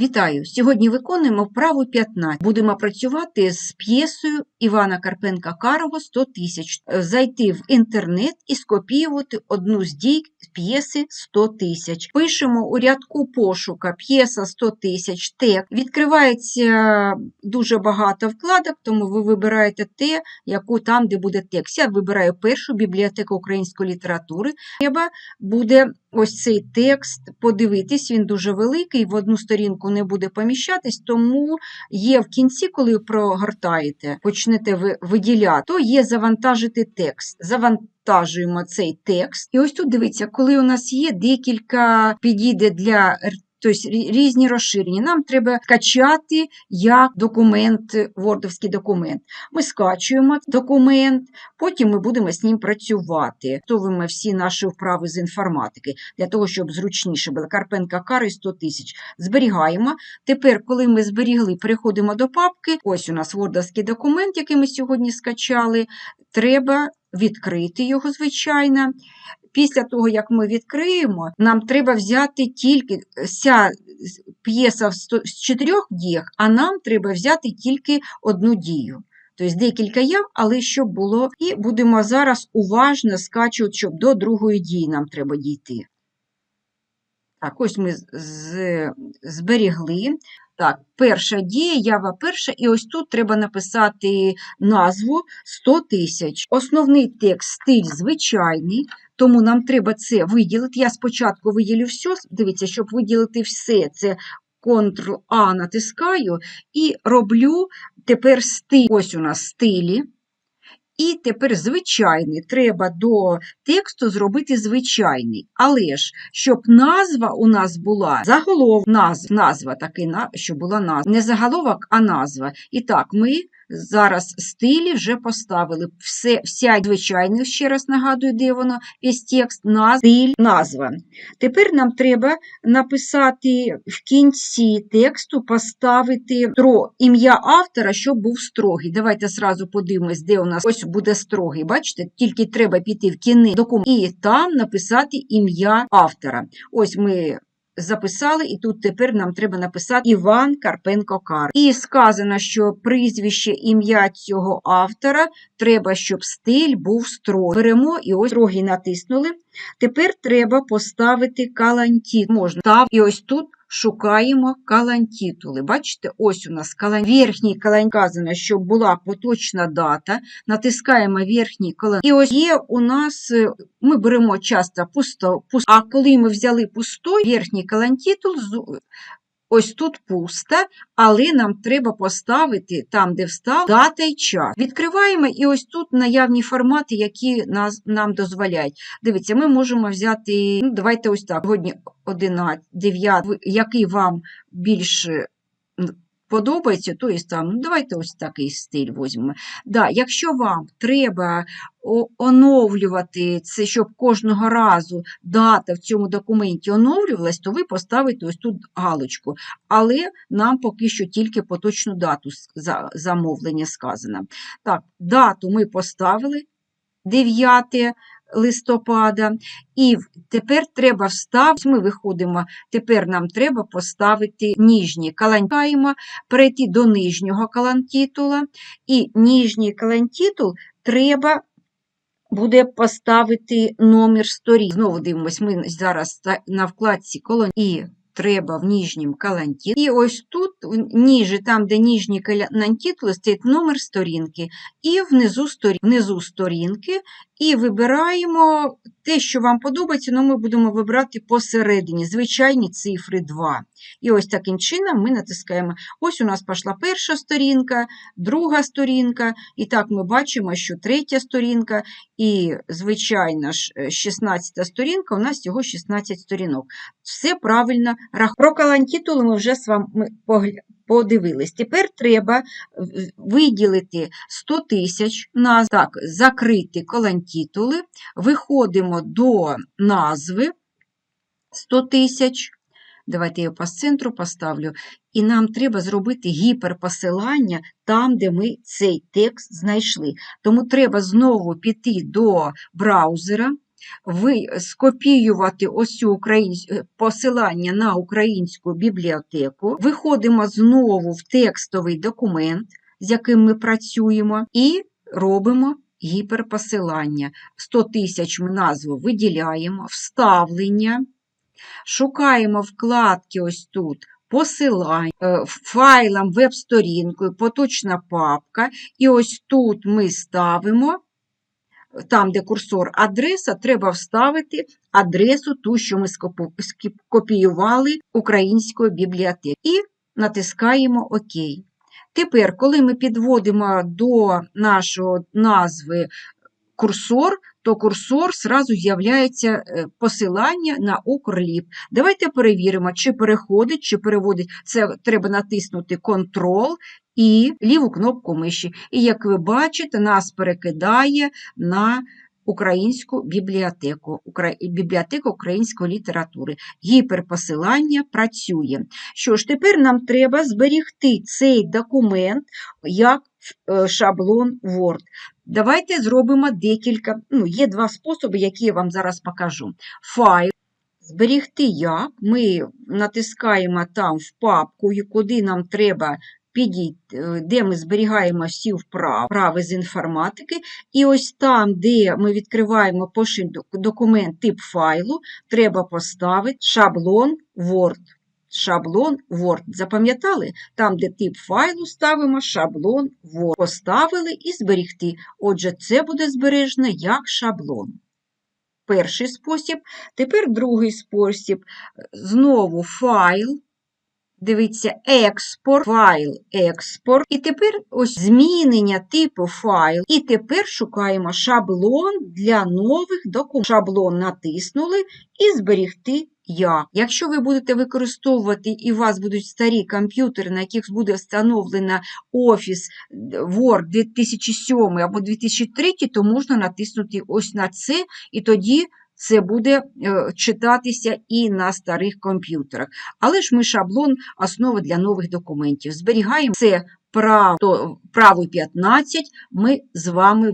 Вітаю! Сьогодні виконуємо вправу 15. Будемо працювати з п'єсою Івана Карпенка Карого 100 тисяч. Зайти в інтернет і скопіювати одну з дій п'єси 100 тисяч. Пишемо у рядку пошука п'єса 100 тисяч текст. Відкривається дуже багато вкладок, тому ви вибираєте те, яку там, де буде текст. Я вибираю першу бібліотеку української літератури. Треба буде ось цей текст подивитись, він дуже великий, в одну сторінку не буде поміщатись, тому є в кінці, коли прогортаєте, почнете виділяти, то є завантажити текст. Завантажуємо цей текст. І ось тут дивіться, коли у нас є декілька підійде для Тобто різні розширення. Нам треба скачати як документ, вордовський документ. Ми скачуємо документ, потім ми будемо з ним працювати. Готовимо всі наші вправи з інформатики для того, щоб зручніше було. Карпенка кари 100 тисяч. Зберігаємо. Тепер, коли ми зберігли, переходимо до папки. Ось у нас вордовський документ, який ми сьогодні скачали. Треба відкрити його, звичайно. Після того, як ми відкриємо, нам треба взяти тільки вся п'єса з чотирьох діях, а нам треба взяти тільки одну дію. Тобто декілька яв, але щоб було. І будемо зараз уважно скачувати, щоб до другої дії нам треба дійти. Так, ось ми зберігли. Так, перша дія, ява перша, і ось тут треба написати назву 100 тисяч. Основний текст стиль звичайний, тому нам треба це виділити. Я спочатку виділю все, дивіться, щоб виділити все, це Ctrl-A натискаю і роблю тепер стиль. Ось у нас стилі. І тепер звичайний. Треба до тексту зробити звичайний. Але ж, щоб назва у нас була заголов, назва, назва таки, щоб була назва. Не заголовок, а назва. І так, ми зараз стилі вже поставили. Все, Вся звичайний, ще раз нагадую, де воно, весь текст, назва, стиль, назва. Тепер нам треба написати в кінці тексту, поставити ім'я автора, щоб був строгий. Давайте зразу подивимось, де у нас ось буде строгий. Бачите, тільки треба піти в кінець документ і там написати ім'я автора. Ось ми записали, і тут тепер нам треба написати Іван Карпенко Кар. І сказано, що прізвище ім'я цього автора треба, щоб стиль був строгий. Беремо і ось строгий натиснули. Тепер треба поставити каланті. Можна став, і ось тут. Шукаємо калантітули. Бачите, ось у нас калан... верхній калан вказано, щоб була поточна дата. Натискаємо верхній калан. І ось є у нас, е, ми беремо часто пусто, пусто. а коли ми взяли пустой, верхній калантітул Ось тут пусте, але нам треба поставити там, де встав, дата і час. Відкриваємо і ось тут наявні формати, які нас, нам дозволяють. Дивіться, ми можемо взяти, ну, давайте ось так, сьогодні 11, 9, який вам більше подобається, то і там, ну, давайте ось такий стиль візьмемо. Да, Якщо вам треба оновлювати це, щоб кожного разу дата в цьому документі оновлювалась, то ви поставите ось тут галочку. Але нам поки що тільки поточну дату замовлення сказано. Так, дату ми поставили 9 листопада. І тепер треба вставити, ми виходимо, тепер нам треба поставити ніжні калантаємо, перейти до нижнього калантітула, і нижній калантітул треба буде поставити номер сторін. Знову дивимось, ми зараз на вкладці колонії треба в нижнім каланті. І ось тут, ніже, там, де нижній калантітул, стоїть номер сторінки, і внизу сторін... внизу сторінки, і вибираємо те, що вам подобається, але ми будемо вибрати посередині звичайні цифри 2. І ось таким чином ми натискаємо. Ось у нас пішла перша сторінка, друга сторінка, і так ми бачимо, що третя сторінка, і, звичайно ж, 16 сторінка, у нас всього 16 сторінок. Все правильно Про калантітули ми вже з вами подивились. Тепер треба виділити 100 тисяч, так, закрити колантітули, виходимо до назви 100 тисяч. Давайте я по центру поставлю. І нам треба зробити гіперпосилання там, де ми цей текст знайшли. Тому треба знову піти до браузера, ви скопіювати ось українсь... е, посилання на українську бібліотеку. Виходимо знову в текстовий документ, з яким ми працюємо, і робимо гіперпосилання. 100 тисяч ми назву виділяємо, вставлення, шукаємо вкладки ось тут. Посилання е, файлом веб-сторінкою, поточна папка, і ось тут ми ставимо там, де курсор адреса, треба вставити адресу, ту, що ми скопіювали української бібліотеки. І натискаємо ОК. Тепер, коли ми підводимо до нашої назви курсор, то курсор зразу з'являється е, посилання на Укрліп. Давайте перевіримо, чи переходить, чи переводить. Це треба натиснути Ctrl і ліву кнопку миші. І як ви бачите, нас перекидає на українську бібліотеку, бібліотеку української літератури. Гіперпосилання працює. Що ж, тепер нам треба зберігти цей документ як е, шаблон Word. Давайте зробимо декілька, ну, є два способи, які я вам зараз покажу. Файл. Зберігти як. Ми натискаємо там в папку, куди нам треба підійти, е, де ми зберігаємо всі вправи, з інформатики. І ось там, де ми відкриваємо пошин документ тип файлу, треба поставити шаблон Word. Шаблон Word. Запам'ятали? Там, де тип файлу ставимо шаблон Word. Поставили і зберігти. Отже, це буде збережено як шаблон. Перший спосіб. Тепер другий спосіб. Знову файл. Дивіться, експорт, файл, експорт. І тепер ось змінення типу файл. І тепер шукаємо шаблон для нових документів. Шаблон натиснули і зберігти як. Якщо ви будете використовувати і у вас будуть старі комп'ютери, на яких буде встановлено Office Word 2007 або 2003, то можна натиснути ось на це, і тоді це буде е, читатися і на старих комп'ютерах. Але ж ми шаблон основи для нових документів. Зберігаємо це право, право 15 ми з вами